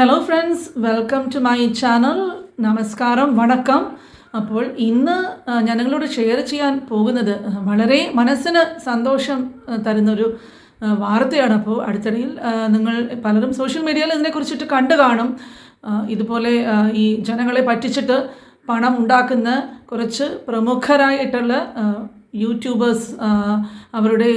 Hello friends welcome to my channel നമസ്കാരം വണക്കം. അപ്പോൾ ഇന്ന് ഞങ്ങളോട് ഷെയർ ചെയ്യാൻ പോകുന്നത് വളരെ മനസ്സിന് സന്തോഷം തരുന്നൊരു വാർത്തയാണ്. അപ്പോൾ അടുത്തിടയിൽ നിങ്ങൾ പലരും സോഷ്യൽ മീഡിയയിൽ ഇതിനെക്കുറിച്ചിട്ട് കണ്ടു കാണും. ഇതുപോലെ ഈ ജനങ്ങളെ പറ്റിച്ചിട്ട് പണം ഉണ്ടാക്കുന്ന കുറച്ച് പ്രമുഖരായിട്ടുള്ള യൂട്യൂബേഴ്സ് അവരുടെ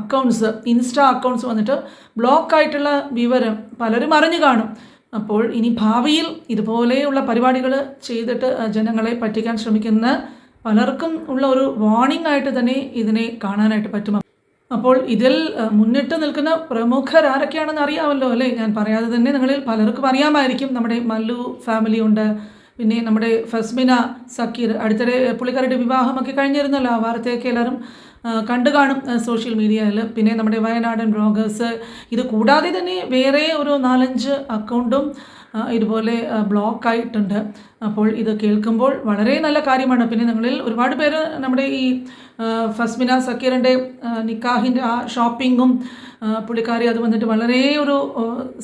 അക്കൗണ്ട്സ് ഇൻസ്റ്റാ അക്കൗണ്ട്സ് വന്നിട്ട് ബ്ലോക്ക് ആയിട്ടുള്ള വിവരം പലരും അറിഞ്ഞു കാണും. അപ്പോൾ ഇനി ഭാവിയിൽ ഇതുപോലെയുള്ള പരിപാടികൾ ചെയ്തിട്ട് ജനങ്ങളെ പറ്റിക്കാൻ ശ്രമിക്കുന്ന പലർക്കും ഉള്ള ഒരു വാണിംഗ് ആയിട്ട് തന്നെ ഇതിനെ കാണാനായിട്ട് പറ്റും. അപ്പോൾ ഇതിൽ മുന്നിട്ട് നിൽക്കുന്ന പ്രമുഖർ ആരൊക്കെയാണെന്ന് അറിയാമല്ലോ അല്ലേ? ഞാൻ പറയാതെ തന്നെ നിങ്ങളിൽ പലർക്കും അറിയാമായിരിക്കും. നമ്മുടെ മല്ലു ഫാമിലി ഉണ്ട്. പിന്നെ നമ്മുടെ ഫസ്മിന സക്കീർ അടുത്തിടെ പുള്ളിക്കാരുടെ വിവാഹമൊക്കെ കഴിഞ്ഞിരുന്നല്ലോ ആ വാർത്തയൊക്കെ എല്ലാവരും. കണ്ടു കാണും സോഷ്യൽ മീഡിയയിൽ പിന്നെ നമ്മുടെ വയനാടൻ ബ്ലോഗേഴ്സ് ഇത് കൂടാതെ തന്നെ വേറെ ഒരു നാലഞ്ച് അക്കൗണ്ടും ഇതുപോലെ ബ്ലോക്ക് ആയിട്ടുണ്ട്. അപ്പോൾ ഇത് കേൾക്കുമ്പോൾ വളരെ നല്ല കാര്യമാണ്. പിന്നെ നിങ്ങളിൽ ഒരുപാട് പേര് നമ്മുടെ ഈ ഫസ്മിന സക്കീറിന്റെ നിക്കാഹിന്റെ ആ ഷോപ്പിങ്ങും പുള്ളിക്കാരി അത് വന്നിട്ട് വളരെ ഒരു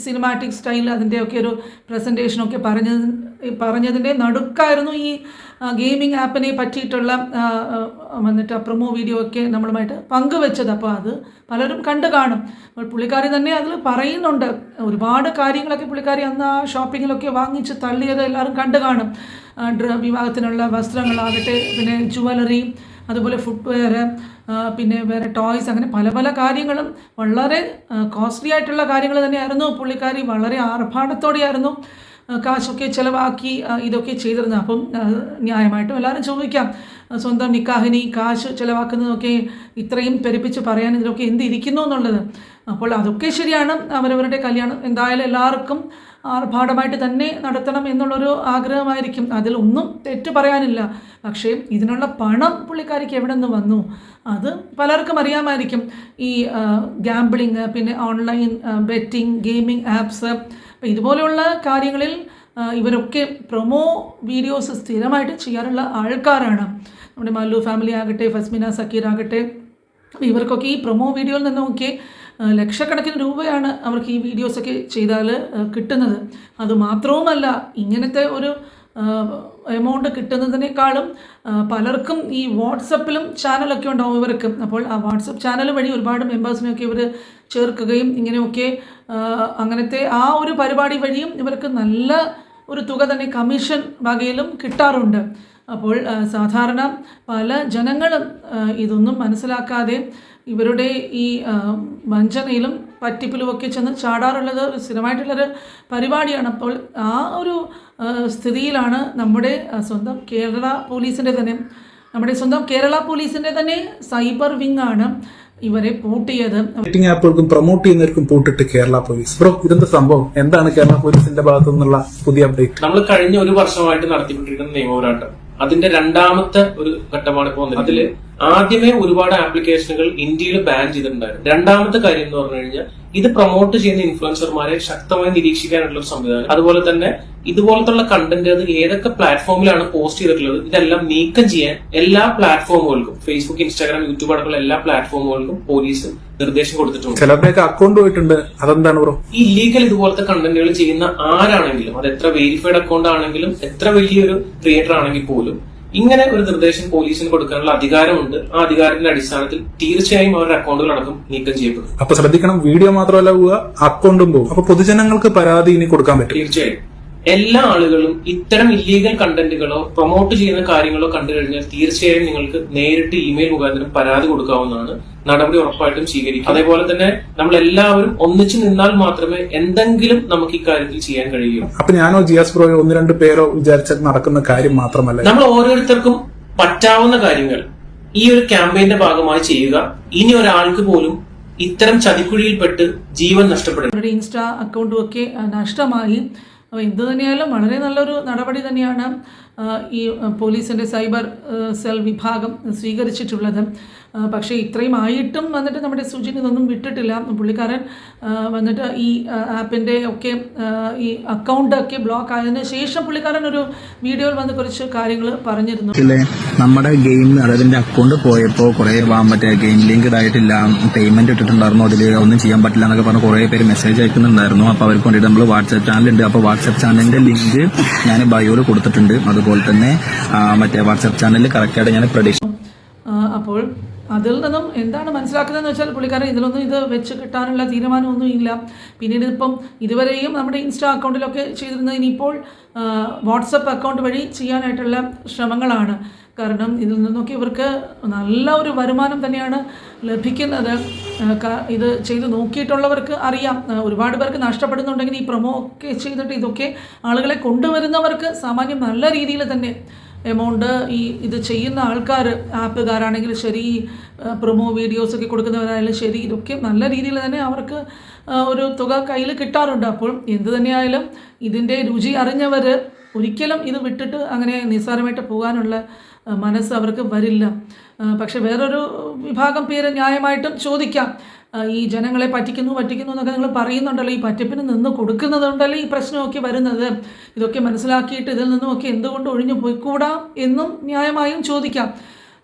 സിനിമാറ്റിക് സ്റ്റൈൽ അതിന്റെയൊക്കെ ഒരു പ്രസന്റേഷനൊക്കെ പറഞ്ഞ പറഞ്ഞതിന്റെ നടുക്കായിരുന്നു ഈ ഗെയിമിംഗ് ആപ്പിനെ പറ്റിയിട്ടുള്ള വന്നിട്ട് പ്രൊമോ വീഡിയോ ഒക്കെ നമ്മളുമായിട്ട് പങ്കുവെച്ചത്. അപ്പോൾ അത് പലരും കണ്ടു കാണും. അപ്പോൾ പുള്ളിക്കാരി തന്നെ അതിൽ പറയുന്നുണ്ട്. ഒരുപാട് കാര്യങ്ങളൊക്കെ പുള്ളിക്കാരി അന്ന് ആ ഷോപ്പിങ്ങിലൊക്കെ വാങ്ങിച്ച് തള്ളിയത് എല്ലാവരും കണ്ടു കാണും. വിവാഹത്തിനുള്ള വസ്ത്രങ്ങളാകട്ടെ പിന്നെ ജുവലറി അതുപോലെ ഫുട്വെയർ പിന്നെ വേറെ ടോയ്സ് അങ്ങനെ പല പല കാര്യങ്ങളും വളരെ കോസ്റ്റ്ലി ആയിട്ടുള്ള കാര്യങ്ങൾ തന്നെയായിരുന്നു. പുള്ളിക്കാരി വളരെ ആർഭാടത്തോടെയായിരുന്നു. കാശൊക്കെ ചിലവാക്കി ഇതൊക്കെ ചെയ്തിരുന്നത്. അപ്പം ന്യായമായിട്ടും എല്ലാവരും ചോദിക്കാം. സ്വന്തം നിക്കാഹിനി കാശ് ചിലവാക്കുന്നതൊക്കെ ഇത്രയും പെരുപ്പിച്ച് പറയാൻ ഇതിലൊക്കെ എന്ത് ഇരിക്കുന്നു എന്നുള്ളത്. അപ്പോൾ അതൊക്കെ ശരിയാണ്. അവരവരുടെ കല്യാണം എന്തായാലും എല്ലാവർക്കും ആർഭാടമായിട്ട് തന്നെ നടത്തണം എന്നുള്ളൊരു ആഗ്രഹമായിരിക്കും. അതിലൊന്നും തെറ്റ് പറയാനില്ല. പക്ഷേ ഇതിനുള്ള പണം പുള്ളിക്കാരിക്ക് എവിടെ നിന്ന് വന്നു? അത് പലർക്കും അറിയാമായിരിക്കും. ഈ ഗാംബിളിങ് പിന്നെ ഓൺലൈൻ ബെറ്റിംഗ് ഗെയിമിംഗ് ആപ്സ് അപ്പം ഇതുപോലെയുള്ള കാര്യങ്ങളിൽ ഇവരൊക്കെ പ്രൊമോ വീഡിയോസ് സ്ഥിരമായിട്ട് ചെയ്യാറുള്ള ആൾക്കാരാണ്. നമ്മുടെ മല്ലു ഫാമിലി ആകട്ടെ ഫസ്മിന സക്കീർ ആകട്ടെ. ഇവർക്കൊക്കെ ഈ പ്രൊമോ വീഡിയോയിൽ നിന്നൊക്കെ ലക്ഷക്കണക്കിന് രൂപയാണ് അവർക്ക് ഈ വീഡിയോസൊക്കെ ചെയ്താൽ കിട്ടുന്നത്. അതുമാത്രവുമല്ല ഇങ്ങനത്തെ ഒരു എമൗണ്ട് കിട്ടുന്നതിനേക്കാളും പലർക്കും ഈ വാട്സപ്പിലും ചാനലൊക്കെ ഉണ്ടാവും ഇവർക്ക്. അപ്പോൾ ആ വാട്സപ്പ് ചാനൽ വഴി ഒരുപാട് മെമ്പേഴ്സിനെയൊക്കെ ഇവർ ചേർക്കുകയും ഇങ്ങനെയൊക്കെ അങ്ങനത്തെ ആ ഒരു പരിപാടി വഴിയും ഇവർക്ക് നല്ല ഒരു തുക തന്നെ കമ്മീഷൻ വകയിലും കിട്ടാറുണ്ട്. അപ്പോൾ സാധാരണ പല ജനങ്ങളും ഇതൊന്നും മനസ്സിലാക്കാതെ ഇവരുടെ ഈ വഞ്ചനയിലും പറ്റിപ്പിലുമൊക്കെ ചെന്ന് ചാടാറുള്ളത് സ്ഥിരമായിട്ടുള്ളൊരു പരിപാടിയാണ്. അപ്പോൾ ആ ഒരു സ്ഥിതിയിലാണ് നമ്മുടെ സ്വന്തം കേരള പോലീസിന്റെ തന്നെ നമ്മുടെ സ്വന്തം കേരള പോലീസിന്റെ തന്നെ സൈബർ വിങ് ആണ് ഇവരെ പൂട്ടിയത്. ഡേറ്റിംഗ് ആപ്പുകൾക്കും പ്രൊമോട്ട് ചെയ്യുന്നവർക്കും പൂട്ടിട്ട് കേരള പോലീസ്. ബ്രോ ഇതെന്താ സംഭവം? എന്താണ് കേരള പോലീസിന്റെ ഭാഗത്തു നിന്നുള്ള പുതിയ അപ്ഡേറ്റ് നമ്മൾ കഴിഞ്ഞ ഒരു വർഷമായിട്ട് നടത്തിക്കൊണ്ടിരിക്കുന്ന നിയമപോരാട്ടം അതിന്റെ രണ്ടാമത്തെ ഒരു ഘട്ടമാണ് ഇപ്പോൾ അതിൽ ആദ്യമേ ഒരുപാട് ആപ്ലിക്കേഷനുകൾ ഇന്ത്യയിൽ ബാൻ ചെയ്തിട്ടുണ്ടായിരുന്നു. രണ്ടാമത്തെ കാര്യം എന്ന് പറഞ്ഞു കഴിഞ്ഞാൽ ഇത് പ്രൊമോട്ട് ചെയ്യുന്ന ഇൻഫ്ലുവൻസർമാരെ ശക്തമായി നിരീക്ഷിക്കാനുള്ള ഒരു സംവിധാനം. അതുപോലെ തന്നെ ഇതുപോലത്തുള്ള കണ്ടന്റ് അത് ഏതൊക്കെ പ്ലാറ്റ്ഫോമിലാണ് പോസ്റ്റ് ചെയ്തിട്ടുള്ളത് ഇതെല്ലാം നീക്കം ചെയ്യാൻ എല്ലാ പ്ലാറ്റ്ഫോമുകൾക്കും ഫേസ്ബുക്ക് ഇൻസ്റ്റാഗ്രാം യൂട്യൂബ് അടക്കമുള്ള എല്ലാ പ്ലാറ്റ്ഫോമുകൾക്കും പോലീസ് നിർദ്ദേശം കൊടുത്തിട്ടുണ്ട്. ചിലരുടെയൊക്കെ അക്കൗണ്ട് പോയിട്ടുണ്ട്. അതെന്താണ് ബ്രോ ഈ ലീഗൽ ഇതുപോലത്തെ കണ്ടന്റുകൾ ചെയ്യുന്ന ആരാണെങ്കിലും അത് എത്ര വെരിഫൈഡ് അക്കൗണ്ട് ആണെങ്കിലും എത്ര വലിയൊരു ക്രിയേറ്റർ ആണെങ്കിൽ പോലും ഇങ്ങനെ ഒരു നിർദ്ദേശം പോലീസിന് കൊടുക്കാനുള്ള അധികാരമുണ്ട്. ആ അധികാരത്തിന്റെ അടിസ്ഥാനത്തിൽ തീർച്ചയായും അവരുടെ അക്കൗണ്ടുകൾ അടക്കം നീക്കം ചെയ്യപ്പെടും. അപ്പൊ ശ്രദ്ധിക്കണം വീഡിയോ മാത്രമല്ല പോവുക അക്കൗണ്ടും പോകും അപ്പൊ പൊതുജനങ്ങൾക്ക് പരാതി ഇനി കൊടുക്കാൻ പറ്റും. തീർച്ചയായും. എല്ലാ ആളുകളും ഇത്തരം ഇല്ലീഗൽ കണ്ടന്റുകളോ പ്രൊമോട്ട് ചെയ്യുന്ന കാര്യങ്ങളോ കണ്ടു കഴിഞ്ഞാൽ തീർച്ചയായും നിങ്ങൾക്ക് നേരിട്ട് ഇമെയിൽ മുഖാന്തരം പരാതി കൊടുക്കാവുന്നതാണ്. നടപടി ഉറപ്പായിട്ടും സ്വീകരിക്കും അതേപോലെ തന്നെ നമ്മൾ എല്ലാവരും ഒന്നിച്ചു നിന്നാൽ മാത്രമേ എന്തെങ്കിലും നമുക്ക് ഈ കാര്യത്തിൽ ചെയ്യാൻ കഴിയൂ. അപ്പൊ ഞാനോ ജിയാസ് പ്രോയോ ഒന്ന് രണ്ട് പേരോ വിചാരിച്ചാൽ നടക്കുന്ന കാര്യം മാത്രമല്ല. നമ്മൾ ഓരോരുത്തർക്കും പറ്റാവുന്ന കാര്യങ്ങൾ ഈ ഒരു ക്യാമ്പയിന്റെ ഭാഗമായി ചെയ്യുക. ഇനി ഒരാൾക്ക് പോലും ഇത്തരം ചതിക്കുഴിയിൽപ്പെട്ട് ജീവൻ നഷ്ടപ്പെടും. ഇൻസ്റ്റാ അക്കൗണ്ടും ഒക്കെ നഷ്ടമായി. അപ്പോൾ എന്ത് തന്നെയായാലും വളരെ നല്ലൊരു നടപടി തന്നെയാണ് ഈ പോലീസിന്റെ സൈബർ സെൽ വിഭാഗം സ്വീകരിച്ചിട്ടുള്ളത്. പക്ഷേ ഇത്രയും ആയിട്ടും വന്നിട്ട് നമ്മുടെ സുജിൻ ഇതൊന്നും വിട്ടിട്ടില്ല. പുള്ളിക്കാരൻ വന്നിട്ട് ഈ ആപ്പിന്റെ ഒക്കെ ഈ അക്കൗണ്ട് ഒക്കെ ബ്ലോക്ക് ആയതിനു ശേഷം പുള്ളിക്കാരൻ ഒരു വീഡിയോയിൽ വന്ന് കുറച്ച് കാര്യങ്ങൾ പറഞ്ഞിരുന്നു. നമ്മുടെ ഗെയിം അതായത് അക്കൗണ്ട് പോയപ്പോൾ കുറെ മറ്റേ ഗെയിം ലിങ്ക് ആയിട്ടില്ല. പേയ്മെന്റ് ഇട്ടിട്ടുണ്ടായിരുന്നു. അതിൽ ഒന്നും ചെയ്യാൻ പറ്റില്ല എന്നൊക്കെ പറഞ്ഞ് കുറെ പേര് മെസ്സേജ് അയക്കുന്നുണ്ടായിരുന്നു. അപ്പൊ അവർക്ക് വേണ്ടിയിട്ട് നമ്മൾ വാട്സ്ആപ്പ് ചാനൽ ഉണ്ട്. അപ്പൊ വാട്സ്ആപ്പ് ചാനലിന്റെ ലിങ്ക് ഞാൻ ബയോയിൽ കൊടുത്തിട്ടുണ്ട്. അതുപോലെ തന്നെ മറ്റേ വാട്സ്ആപ്പ് ചാനലിൽ കറക്റ്റായിട്ട് ഞാൻ പ്രഡിക്ഷൻ അപ്പോൾ അതിൽ നിന്നും എന്താണ് മനസ്സിലാക്കുന്നതെന്ന് വെച്ചാൽ പുള്ളിക്കാരൻ ഇതിലൊന്നും ഇത് വെച്ച് കിട്ടാനുള്ള തീരുമാനമൊന്നും ഇല്ല. പിന്നീട് ഇപ്പം ഇതുവരെയും നമ്മുടെ ഇൻസ്റ്റാ അക്കൗണ്ടിലൊക്കെ ചെയ്തിരുന്നത് ഇനിയിപ്പോൾ വാട്സപ്പ് അക്കൗണ്ട് വഴി ചെയ്യാനായിട്ടുള്ള ശ്രമങ്ങളാണ്. കാരണം ഇതിൽ നിന്നൊക്കെ ഇവർക്ക് നല്ല ഒരു വരുമാനം തന്നെയാണ് ലഭിക്കുന്നത്. ഇത് ചെയ്ത് നോക്കിയിട്ടുള്ളവർക്ക് അറിയാം. ഒരുപാട് പേർക്ക് നഷ്ടപ്പെടുന്നുണ്ടെങ്കിൽ ഈ പ്രൊമോ ഒക്കെ ചെയ്തിട്ട് ഇതൊക്കെ ആളുകളെ കൊണ്ടുവരുന്നവർക്ക് സാമാന്യം നല്ല രീതിയിൽ തന്നെ എമൗണ്ട് ഈ ഇത് ചെയ്യുന്ന ആൾക്കാർ ആപ്പുകാരാണെങ്കിലും ശരി പ്രൊമോ വീഡിയോസ് ഒക്കെ കൊടുക്കുന്നവരായാലും ശരി ഇതൊക്കെ നല്ല രീതിയിൽ തന്നെ അവർക്ക് ഒരു തുക കയ്യിൽ കിട്ടാറുണ്ട്. അപ്പോൾ എന്ത് തന്നെയായാലും ഇതിന്റെ രുചി അറിഞ്ഞവർ ഒരിക്കലും ഇത് വിട്ടിട്ട് അങ്ങനെ നിസ്സാരമായിട്ട് പോകാനുള്ള മനസ്സ് അവർക്ക് വരില്ല. പക്ഷെ വേറൊരു വിഭാഗം പേര് ന്യായമായിട്ടും ചോദിക്കാം. ഈ ജനങ്ങളെ പറ്റിക്കുന്നു പറ്റിക്കുന്നു എന്നൊക്കെ നിങ്ങൾ പറയുന്നുണ്ടല്ലോ ഈ പറ്റിപ്പിന് നിന്ന് കൊടുക്കുന്നതുകൊണ്ടല്ലേ ഈ പ്രശ്നമൊക്കെ വരുന്നത്? ഇതൊക്കെ മനസ്സിലാക്കിയിട്ട് ഇതിൽ നിന്നുമൊക്കെ എന്തുകൊണ്ട് ഒഴിഞ്ഞു പോയിക്കൂടാ എന്നും ന്യായമായും ചോദിക്കാം.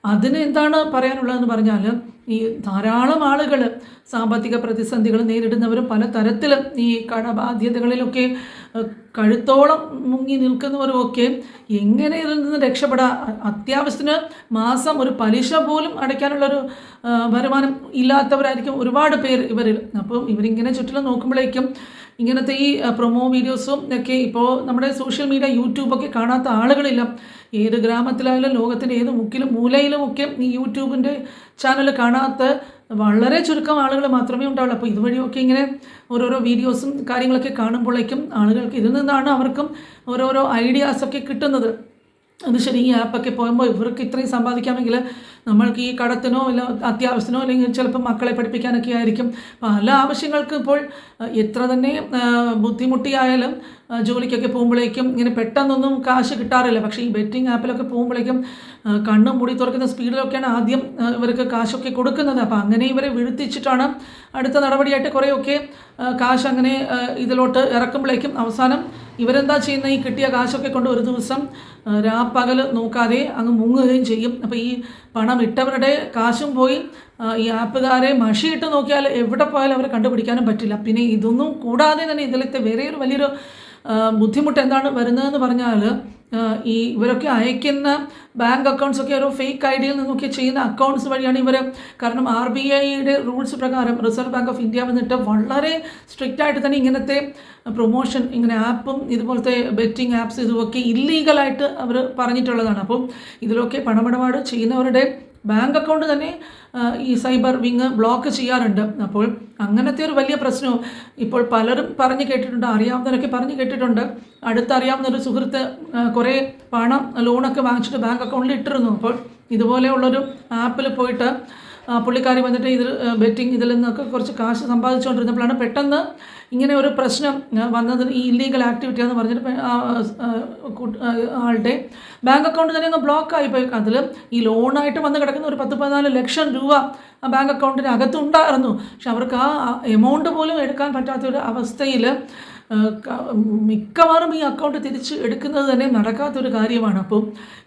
അതിന് എന്താണ് പറയാനുള്ളതെന്ന് പറഞ്ഞാൽ ഈ ധാരാളം ആളുകൾ സാമ്പത്തിക പ്രതിസന്ധികൾ നേരിടുന്നവരും പല തരത്തിലും ഈ കടബാധ്യതകളിലൊക്കെ കഴുത്തോളം മുങ്ങി നിൽക്കുന്നവരുമൊക്കെ എങ്ങനെ ഇതിൽ നിന്ന് രക്ഷപ്പെടാം? അത്യാവശ്യത്തിന് മാസം ഒരു പലിശ പോലും അടയ്ക്കാനുള്ളൊരു വരുമാനം ഇല്ലാത്തവരായിരിക്കും ഒരുപാട് പേർ ഇവരിൽ. അപ്പം ഇവരിങ്ങനെ ചുറ്റിലും നോക്കുമ്പോഴേക്കും ഇങ്ങനത്തെ ഈ പ്രൊമോ വീഡിയോസും ഒക്കെ ഇപ്പോൾ നമ്മുടെ സോഷ്യൽ മീഡിയ യൂട്യൂബൊക്കെ കാണാത്ത ആളുകളില്ല. ഏത് ഗ്രാമത്തിലായാലും ലോകത്തിന്റെ ഏത് മുക്കിലും മൂലയിലും ഒക്കെ ഈ യൂട്യൂബിന്റെ ചാനൽ കാണാത്ത വളരെ ചുരുക്കം ആളുകൾ മാത്രമേ ഉണ്ടാവുള്ളൂ. അപ്പോൾ ഇതുവഴിയൊക്കെ ഇങ്ങനെ ഓരോരോ വീഡിയോസും കാര്യങ്ങളൊക്കെ കാണുമ്പോഴേക്കും ആളുകൾക്ക് ഇതിൽ നിന്നാണ് അവർക്കും ഓരോരോ ഐഡിയാസൊക്കെ കിട്ടുന്നത്. അത് ശരി ഈ ആപ്പൊക്കെ പോകുമ്പോൾ ഇവർക്ക് ഇത്രയും സമ്പാദിക്കാമെങ്കിൽ നമ്മൾക്ക് ഈ കടത്തിനോ ഇല്ല അത്യാവശ്യത്തിനോ അല്ലെങ്കിൽ ചിലപ്പോൾ മക്കളെ പഠിപ്പിക്കാനൊക്കെ ആയിരിക്കും. പല ആവശ്യങ്ങൾക്ക് ഇപ്പോൾ എത്ര തന്നെ ബുദ്ധിമുട്ടിയായാലും ജോലിക്കൊക്കെ പോകുമ്പോഴേക്കും ഇങ്ങനെ പെട്ടെന്നൊന്നും കാശ് കിട്ടാറില്ല. പക്ഷേ ഈ ബെറ്റിംഗ് ആപ്പിലൊക്കെ പോകുമ്പോഴേക്കും കണ്ണും മുടി തുറക്കുന്ന സ്പീഡിലൊക്കെയാണ് ആദ്യം ഇവർക്ക് കാശൊക്കെ കൊടുക്കുന്നത്. അപ്പോൾ അങ്ങനെ ഇവരെ വീഴ്ത്തിച്ചിട്ടാണ് അടുത്ത നടപടിയായിട്ട് കുറേയൊക്കെ കാശ് അങ്ങനെ ഇതിലോട്ട് ഇറക്കുമ്പോഴേക്കും അവസാനം ഇവരെന്താ ചെയ്യുന്ന ഈ കിട്ടിയ കാശൊക്കെ കൊണ്ട് ഒരു ദിവസം രാപ്പകൽ നോക്കാതെ അങ്ങ് മുങ്ങുകയും ചെയ്യും. അപ്പോൾ ഈ പണം ഇട്ടവരുടെ കാശും പോയി ഈ ആപ്പുകാരെ മഷിയിട്ട് നോക്കിയാൽ എവിടെ പോയാലും അവരെ കണ്ടുപിടിക്കാനും പറ്റില്ല. പിന്നെ ഇതൊന്നും കൂടാതെ തന്നെ ഇതിലത്തെ വേറെ ഒരു വലിയൊരു ബുദ്ധിമുട്ട് എന്താണ് വരുന്നതെന്ന് പറഞ്ഞാൽ ഈ ഇവരൊക്കെ അയക്കുന്ന ബാങ്ക് അക്കൗണ്ട്സ് ഒക്കെ ഓരോ ഫേക്ക് ഐ ഡിയിൽ നിന്നൊക്കെ ചെയ്യുന്ന അക്കൗണ്ട്സ് വഴിയാണ് ഇവർ കാരണം ആർ ബി ഐയുടെ റൂൾസ് പ്രകാരം റിസർവ് ബാങ്ക് ഓഫ് ഇന്ത്യ വന്നിട്ട് വളരെ സ്ട്രിക്റ്റ് ആയിട്ട് തന്നെ ഇങ്ങനത്തെ പ്രൊമോഷൻ ഇങ്ങനെ ആപ്പും ഇതുപോലത്തെ ബെറ്റിംഗ് ആപ്സ് ഇതുമൊക്കെ ഇല്ലീഗലായിട്ട് അവർ പറഞ്ഞിട്ടുള്ളതാണ്. അപ്പം ഇതിലൊക്കെ പണമിടപാട് ചെയ്യുന്നവരുടെ ബാങ്ക് അക്കൗണ്ട് തന്നെ ഈ സൈബർ വിങ് ബ്ലോക്ക് ചെയ്യാറുണ്ട്. അപ്പോൾ അങ്ങനത്തെ ഒരു വലിയ പ്രശ്നവും ഇപ്പോൾ പലരും പറഞ്ഞു കേട്ടിട്ടുണ്ട് അറിയാവുന്നവരൊക്കെ പറഞ്ഞു കേട്ടിട്ടുണ്ട്. അടുത്തറിയാവുന്ന ഒരു സുഹൃത്ത് കുറേ പണം ലോണൊക്കെ വാങ്ങിച്ചിട്ട് ബാങ്ക് അക്കൗണ്ടിൽ ഇട്ടിരുന്നു. അപ്പോൾ ഇതുപോലെയുള്ളൊരു ആപ്പിൽ പോയിട്ട് പുള്ളിക്കാരി വന്നിട്ട് ഇതിൽ ബെറ്റിംഗ് ഇതിൽ നിന്നൊക്കെ കുറച്ച് കാശ് സമ്പാദിച്ചുകൊണ്ടിരുന്നപ്പോഴാണ് പെട്ടെന്ന് ഇങ്ങനെ ഒരു പ്രശ്നം വന്നത് ഈ ഇല്ലീഗൽ ആക്ടിവിറ്റി എന്ന് പറഞ്ഞിട്ട് ആളുടെ ബാങ്ക് അക്കൗണ്ട് തന്നെ അങ്ങ് ബ്ലോക്ക് ആയിപ്പോയി അതിൽ ഈ ലോണായിട്ട് വന്ന് കിടക്കുന്ന ഒരു പത്ത് പതിനാല് ലക്ഷം രൂപ ആ ബാങ്ക് അക്കൗണ്ടിന് അകത്തുണ്ടായിരുന്നു. പക്ഷെ അവർക്ക് ആ എമൗണ്ട് പോലും എടുക്കാൻ പറ്റാത്തൊരു അവസ്ഥയിൽ മിക്കവാറും ഈ അക്കൗണ്ട് തിരിച്ച് എടുക്കുന്നത് തന്നെ നടക്കാത്തൊരു കാര്യമാണ്. അപ്പം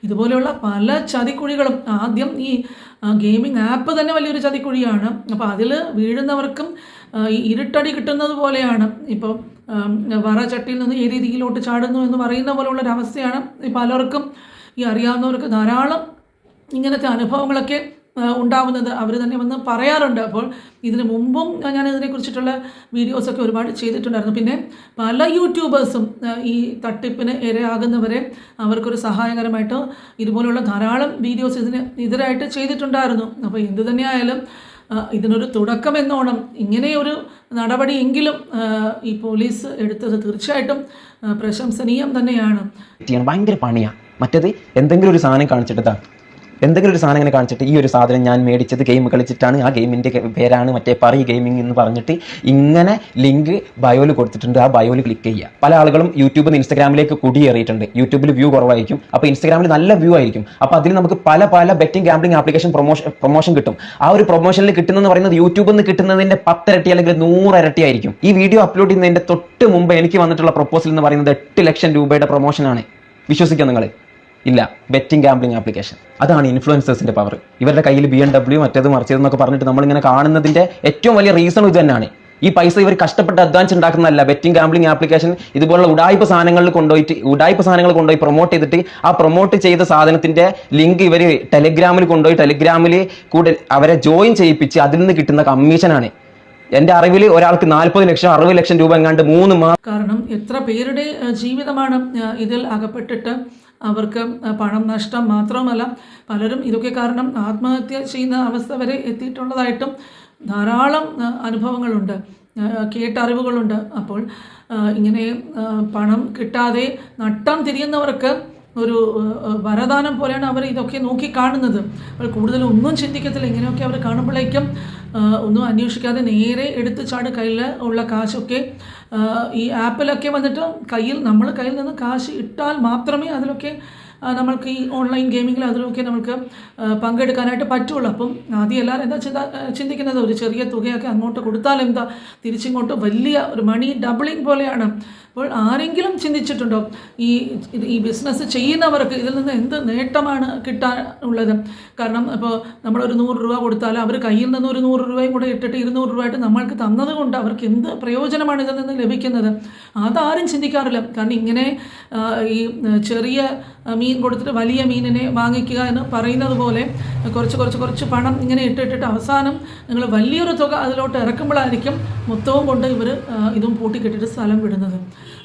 ഇതുപോലെയുള്ള പല ചതിക്കുഴികളും ആദ്യം ഈ ഗെയിമിംഗ് ആപ്പ് തന്നെ വലിയൊരു ചതിക്കുഴിയാണ്. അപ്പോൾ അതിൽ വീഴുന്നവർക്കും ഇരുട്ടടി കിട്ടുന്നത് പോലെയാണ്. ഇപ്പോൾ വറ ചട്ടിയിൽ നിന്ന് ഈ രീതിയിലോട്ട് ചാടുന്നു എന്ന് പറയുന്ന പോലെയുള്ള ഒരു അവസ്ഥയാണ്. പലർക്കും ഈ അറിയാവുന്നവർക്ക് ധാരാളം ഇങ്ങനത്തെ അനുഭവങ്ങളൊക്കെ ഉണ്ടാവുന്നത് അവർ തന്നെ വന്ന് പറയാറുണ്ട്. അപ്പോൾ ഇതിനു മുമ്പും ഞാൻ ഇതിനെക്കുറിച്ചിട്ടുള്ള വീഡിയോസൊക്കെ ഒരുപാട് ചെയ്തിട്ടുണ്ടായിരുന്നു. പിന്നെ പല യൂട്യൂബേഴ്സും ഈ തട്ടിപ്പിന് ഇരയാകുന്നവരെ അവർക്കൊരു സഹായകരമായിട്ട് ഇതുപോലുള്ള ധാരാളം വീഡിയോസ് ഇതിന് എതിരായിട്ട് ചെയ്തിട്ടുണ്ടായിരുന്നു. അപ്പോൾ എന്തു തന്നെയായാലും ഇതിനൊരു തുടക്കം എന്നോണം. ഇങ്ങനെയൊരു നടപടിയെങ്കിലും ഈ പോലീസ് എടുത്തത് തീർച്ചയായിട്ടും പ്രശംസനീയം തന്നെയാണ്. ഭയങ്കര പണിയാണ് മറ്റേത് എന്തെങ്കിലും ഒരു സാധനം കാണിച്ചിട്ട് എന്തെങ്കിലും ഒരു സാധനം ഇങ്ങനെ കാണിച്ചിട്ട് ഈ ഒരു സാധനം ഞാൻ മേടിച്ചത് ഗെയിം കളിച്ചിട്ടാണ് ആ ഗെയിമിന്റെ പേരാണ് മറ്റേ പറി ഗെയിമിംഗ് എന്ന് പറഞ്ഞിട്ട് ഇങ്ങനെ ലിങ്ക് ബയോയിൽ കൊടുത്തിട്ടുണ്ട്. ആ ബയോയിൽ ക്ലിക്ക് ചെയ്യുക. പല ആളുകളും യൂട്യൂബിൽ നിന്ന് ഇൻസ്റ്റാഗ്രാമിലേക്ക് കുടിയേറിയിട്ടുണ്ട്. യൂട്യൂബിൽ വ്യൂ കുറവായിരിക്കും. അപ്പോൾ ഇൻസ്റ്റാഗ്രാമിൽ നല്ല വ്യൂ ആയിരിക്കും. അപ്പോൾ അതിൽ നമുക്ക് പല പല betting gambling application promotion promotion കിട്ടും. ആ ഒരു പ്രൊമോഷനിൽ കിട്ടുന്നതെന്ന് പറയുന്നത് യൂട്യൂബിൽ നിന്ന് കിട്ടുന്നതിന്റെ പത്തിരട്ടി അല്ലെങ്കിൽ നൂറ് ഇരട്ടി ആയിരിക്കും. ഈ വീഡിയോ അപ്ലോഡ് ചെയ്യുന്നതിന്റെ തൊട്ട് മുമ്പ് എനിക്ക് വന്നിട്ടുള്ള പ്രൊപ്പോസൽ എന്ന് പറയുന്നത് എട്ട് ലക്ഷം രൂപയുടെ പ്രൊമോഷനാണ് വിശ്വസിക്കുക നിങ്ങൾ ഇല്ല ബെറ്റിംഗ് ഗാംബ്ലിംഗ് ആപ്ലിക്കേഷൻ അതാണ് ഇൻഫ്ലുവൻസേഴ്സിന്റെ പവർ ഇവരുടെ കയ്യിൽ ബി എം ഡബ്ല്യൂ മറ്റേത് മറിച്ചതെന്നൊക്കെ പറഞ്ഞിട്ട് നമ്മളിങ്ങനെ കാണുന്നതിന്റെ ഏറ്റവും വലിയ റീസൺ ഇത് തന്നെയാണ്. ഈ പൈസ ഇവർ കഷ്ടപ്പെട്ട് അഡ്വാൻസ് ഉണ്ടാക്കുന്നതല്ല. ബെറ്റിംഗ് ഗാംബ്ലിംഗ് ആപ്ലിക്കേഷൻ ഇതുപോലുള്ള ഉടായ്പ സാധനങ്ങളിൽ കൊണ്ടുപോയിട്ട് ഉടായ്പ സാധനങ്ങൾ കൊണ്ടുപോയി പ്രൊമോട്ട് ചെയ്തിട്ട് ആ പ്രൊമോട്ട് ചെയ്ത സാധനത്തിന്റെ ലിങ്ക് ഇവർ ടെലിഗ്രാമിൽ കൊണ്ടുപോയി ടെലിഗ്രാമിൽ കൂടെ അവരെ ജോയിൻ ചെയ്യിപ്പിച്ച് അതിൽ നിന്ന് കിട്ടുന്ന കമ്മീഷനാണ് എന്റെ അറിവിൽ ഒരാൾക്ക് നാൽപ്പത് ലക്ഷം അറുപത് ലക്ഷം രൂപ എങ്ങാണ്ട് മൂന്ന് മാസം കാരണം എത്ര പേരുടെ ജീവിതമാണ് ഇതിൽ അകപ്പെട്ടിട്ട് അവർക്ക് പണം നഷ്ടം മാത്രമല്ല പലരും ഇതൊക്കെ കാരണം ആത്മഹത്യ ചെയ്യുന്ന അവസ്ഥ വരെ എത്തിയിട്ടുള്ളതായിട്ടും ധാരാളം അനുഭവങ്ങളുണ്ട് കേട്ടറിവുകളുണ്ട്. അപ്പോൾ ഇങ്ങനെ പണം കിട്ടാതെ നട്ടം തിരിയുന്നവർക്ക് ഒരു വരദാനം പോലെയാണ് അവർ ഇതൊക്കെ നോക്കി കാണുന്നത്. അവർ കൂടുതൽ ഒന്നും ചിന്തിക്കത്തില്ല. ഇങ്ങനെയൊക്കെ അവർ കാണുമ്പോഴേക്കും ഒന്നും അന്വേഷിക്കാതെ നേരെ എടുത്ത് ചാട് കയ്യിൽ ഉള്ള കാശൊക്കെ ഈ ആപ്പിലൊക്കെ വന്നിട്ട് കയ്യിൽ നമ്മൾ കയ്യിൽ നിന്ന് കാശ് ഇട്ടാൽ മാത്രമേ അതിലൊക്കെ നമ്മൾക്ക് ഈ ഓൺലൈൻ ഗെയിമിങ്ങിൽ അതിലൊക്കെ നമുക്ക് പങ്കെടുക്കാനായിട്ട് പറ്റുള്ളൂ. അപ്പം ആദ്യം എല്ലാവരും എന്താ ചിന്ത ചിന്തിക്കുന്നത്? ഒരു ചെറിയ തുകയൊക്കെ അങ്ങോട്ട് കൊടുത്താൽ എന്താ? തിരിച്ചിങ്ങോട്ട് വലിയ ഒരു മണി ഡബിളിങ് പോലെയാണ്. അപ്പോൾ ആരെങ്കിലും ചിന്തിച്ചിട്ടുണ്ടോ? ഈ ഈ ബിസിനസ് ചെയ്യുന്നവർക്ക് ഇതിൽ നിന്ന് എന്ത് നേട്ടമാണ് കിട്ടാൻ ഉള്ളത്? കാരണം ഇപ്പോൾ നമ്മളൊരു നൂറ് രൂപ കൊടുത്താൽ അവർ കയ്യിൽ നിന്ന് ഒരു നൂറ് രൂപയും കൂടെ ഇട്ടിട്ട് ഇരുന്നൂറ് രൂപയായിട്ട് നമ്മൾക്ക് തന്നതുകൊണ്ട് അവർക്ക് എന്ത് പ്രയോജനമാണ് ഇതിൽ നിന്ന് ലഭിക്കുന്നത്? അതാരും ചിന്തിക്കാറില്ല. കാരണം ഇങ്ങനെ ഈ ചെറിയ മീൻ കൊടുത്തിട്ട് വലിയ മീനിനെ വാങ്ങിക്കുക എന്ന് പറയുന്നത് പോലെ കുറച്ച് കുറച്ച് കുറച്ച് പണം ഇങ്ങനെ ഇട്ടിട്ടിട്ട് അവസാനം നിങ്ങൾ വലിയൊരു തുക അതിലോട്ട് ഇറക്കുമ്പോഴായിരിക്കും മൊത്തവും കൊണ്ട് ഇവർ ഇതും പൂട്ടിക്കെട്ടിട്ട് സ്ഥലം വിടുന്നത്.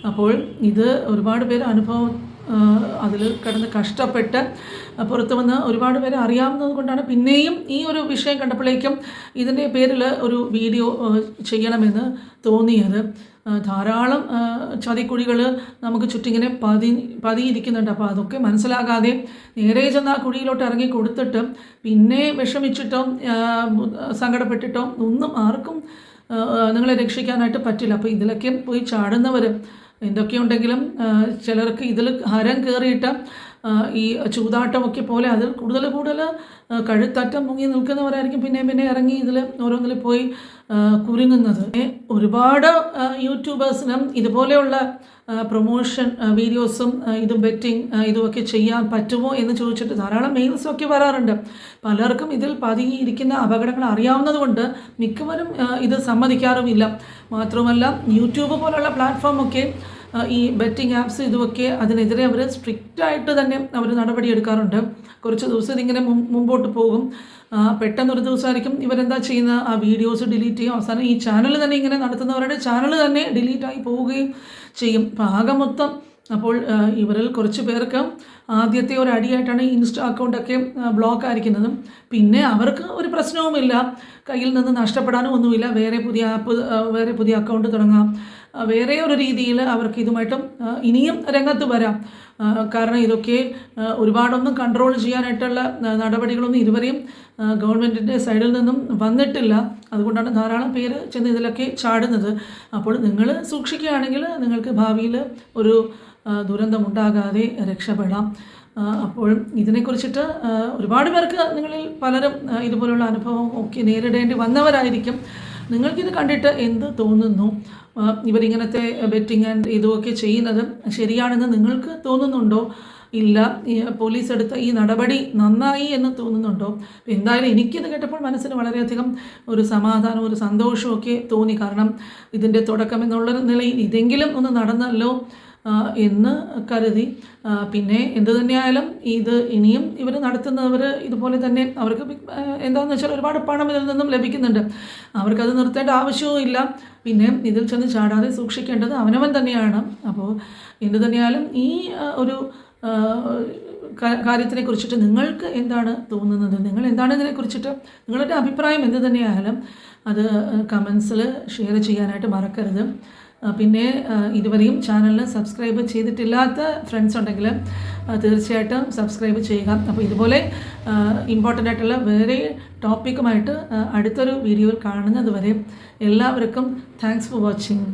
അപ്പോൾ ഇത് ഒരുപാട് പേര് അനുഭവം അതിൽ കിടന്ന് കഷ്ടപ്പെട്ട് പുറത്ത് വന്ന് ഒരുപാട് പേര് അറിയാവുന്നത് കൊണ്ടാണ് പിന്നെയും ഈ ഒരു വിഷയം കണ്ടപ്പോഴേക്കും ഇതിന്റെ പേരിൽ ഒരു വീഡിയോ ചെയ്യണമെന്ന് തോന്നിയത്. ധാരാളം ചതിക്കുഴികൾ നമുക്ക് ചുറ്റിങ്ങനെ പതി പതിയിരിക്കുന്നുണ്ട്. അപ്പോൾ അതൊക്കെ മനസ്സിലാകാതെ നേരെ ചെന്ന് ആ കുഴിയിലോട്ട് ഇറങ്ങി കൊടുത്തിട്ട് പിന്നെ വിഷമിച്ചിട്ടോ സങ്കടപ്പെട്ടിട്ടോ ഒന്നും ആർക്കും നിങ്ങളെ രക്ഷിക്കാനായിട്ട് പറ്റില്ല. അപ്പോൾ ഇതിലൊക്കെ പോയി ചാടുന്നവർ എന്തൊക്കെയുണ്ടെങ്കിലും ഉണ്ടെങ്കിലും ചിലർക്ക് ഇതിൽ ഹരം കയറിയിട്ട് ഈ ചൂതാട്ടമൊക്കെ പോലെ അതിൽ കൂടുതൽ കൂടുതൽ കഴുത്തറ്റം മുങ്ങി നിൽക്കുന്നവരായിരിക്കും പിന്നെ പിന്നെ ഇറങ്ങി ഇതിൽ ഓരോന്നിൽ പോയി കുരുങ്ങുന്നത്. ഒരുപാട് യൂട്യൂബേഴ്സിനും ഇതുപോലെയുള്ള പ്രൊമോഷൻ വീഡിയോസും ഇതും ബെറ്റിംഗ് ഇതുമൊക്കെ ചെയ്യാൻ പറ്റുമോ എന്ന് ചോദിച്ചിട്ട് ധാരാളം മെയിൽസൊക്കെ വരാറുണ്ട്. പലർക്കും ഇതിൽ പതിയിരിക്കുന്ന അപകടങ്ങൾ അറിയാവുന്നതുകൊണ്ട് മിക്കവരും ഇത് സമ്മതിക്കാറുമില്ല. മാത്രമല്ല യൂട്യൂബ് പോലുള്ള പ്ലാറ്റ്ഫോമൊക്കെ ഈ ബെറ്റിംഗ് ആപ്സ് ഇതുമൊക്കെ അതിനെതിരെ അവർ സ്ട്രിക്റ്റായിട്ട് തന്നെ അവർ നടപടിയെടുക്കാറുണ്ട് കുറച്ച് ദിവസം ഇതിങ്ങനെ മുമ്പോട്ട് പോകും. പെട്ടെന്ന് പെട്ടെന്നൊരു ദിവസമായിരിക്കും ഇവരെന്താ ചെയ്യുന്ന? ആ വീഡിയോസ് ഡിലീറ്റ് ചെയ്യും. അവസാനം ഈ ചാനൽ തന്നെ ഇങ്ങനെ നടത്തുന്നവരുടെ ചാനൽ തന്നെ ഡിലീറ്റായി പോവുകയും ചെയ്യും. അപ്പോൾ ആകെ മൊത്തം അപ്പോൾ ഇവരിൽ കുറച്ച് പേർക്ക് ആദ്യത്തെ ഒരു അടിയായിട്ടാണ് ഇൻസ്റ്റാ അക്കൗണ്ടൊക്കെ ബ്ലോക്ക് ആയിരിക്കുന്നതും. പിന്നെ അവർക്ക് ഒരു പ്രശ്നവുമില്ല. കയ്യിൽ നിന്ന് നഷ്ടപ്പെടാനും ഒന്നുമില്ല. വേറെ പുതിയ ആപ്പ് വേറെ പുതിയ അക്കൗണ്ട് തുടങ്ങാം. വേറെ ഒരു രീതിയിൽ അവർക്ക് ഇതുമായിട്ടും ഇനിയും രംഗത്ത് വരാം. കാരണം ഇതൊക്കെ ഒരുപാടൊന്നും കൺട്രോൾ ചെയ്യാനായിട്ടുള്ള നടപടികളൊന്നും ഇതുവരെയും ഗവൺമെന്റിന്റെ സൈഡിൽ നിന്നും വന്നിട്ടില്ല. അതുകൊണ്ടാണ് ധാരാളം പേര് ചെന്ന് ഇതിലൊക്കെ ചാടുന്നത്. അപ്പോൾ നിങ്ങൾ സൂക്ഷിക്കുകയാണെങ്കിൽ നിങ്ങൾക്ക് ഭാവിയിൽ ഒരു ദുരന്തം ദുരന്തമുണ്ടാകാതെ രക്ഷപ്പെടാം. അപ്പോൾ ഇതിനെക്കുറിച്ചിട്ട് ഒരുപാട് പേർക്ക് നിങ്ങളിൽ പലരും ഇതുപോലുള്ള അനുഭവം ഒക്കെ നേരിടേണ്ടി വന്നവരായിരിക്കും. നിങ്ങൾക്കിത് കണ്ടിട്ട് എന്ത് തോന്നുന്നു? ഇവരിങ്ങനത്തെ ബെറ്റിംഗ് ആൻഡ് ഇതുമൊക്കെ ചെയ്യുന്നത് ശരിയാണെന്ന് നിങ്ങൾക്ക് തോന്നുന്നുണ്ടോ? ഇല്ല പോലീസ് എടുത്ത ഈ നടപടി നന്നായി എന്ന് തോന്നുന്നുണ്ടോ? എന്തായാലും എനിക്കിത് കേട്ടപ്പോൾ മനസ്സിന് വളരെയധികം ഒരു സമാധാനവും ഒരു സന്തോഷവും ഒക്കെ തോന്നി. കാരണം ഇതിന്റെ തുടക്കം എന്നുള്ള നിലയിൽ ഇതെങ്കിലും ഒന്ന് നടന്നല്ലോ. എന്ന് കരുതി. പിന്നെ എന്തു തന്നെയായാലും ഇത് ഇനിയും ഇവർ നടത്തുന്നവർ ഇതുപോലെ തന്നെ അവർക്ക് എന്താണെന്ന് വെച്ചാൽ ഒരുപാട് പണം ഇതിൽ നിന്നും ലഭിക്കുന്നുണ്ട്. അവർക്കത് നിർത്തേണ്ട ആവശ്യവും ഇല്ല. പിന്നെ ഇതിൽ ചെന്ന് ചാടാതെ സൂക്ഷിക്കേണ്ടത് അവനവൻ തന്നെയാണ്. അപ്പോൾ എന്തു തന്നെയായാലും ഈ ഒരു കാര്യത്തിനെ കുറിച്ചിട്ട് നിങ്ങൾക്ക് എന്താണ് തോന്നുന്നത്? നിങ്ങൾ എന്താണ് ഇതിനെ കുറിച്ചിട്ട് നിങ്ങളുടെ അഭിപ്രായം എന്ത് തന്നെയായാലും അത് കമൻസിൽ ഷെയർ ചെയ്യാനായിട്ട് മറക്കരുത്. പിന്നെ ഇതുവരെയും ചാനലിന് സബ്സ്ക്രൈബ് ചെയ്തിട്ടില്ലാത്ത ഫ്രണ്ട്സ് ഉണ്ടെങ്കിൽ തീർച്ചയായിട്ടും സബ്സ്ക്രൈബ് ചെയ്യുക. അപ്പോൾ ഇതുപോലെ ഇമ്പോർട്ടന്റ് ആയിട്ടുള്ള വേറെ ടോപ്പിക്കുമായിട്ട് അടുത്തൊരു വീഡിയോയിൽ കാണുന്നതുവരെ എല്ലാവർക്കും താങ്ക്സ് ഫോർ വാച്ചിങ്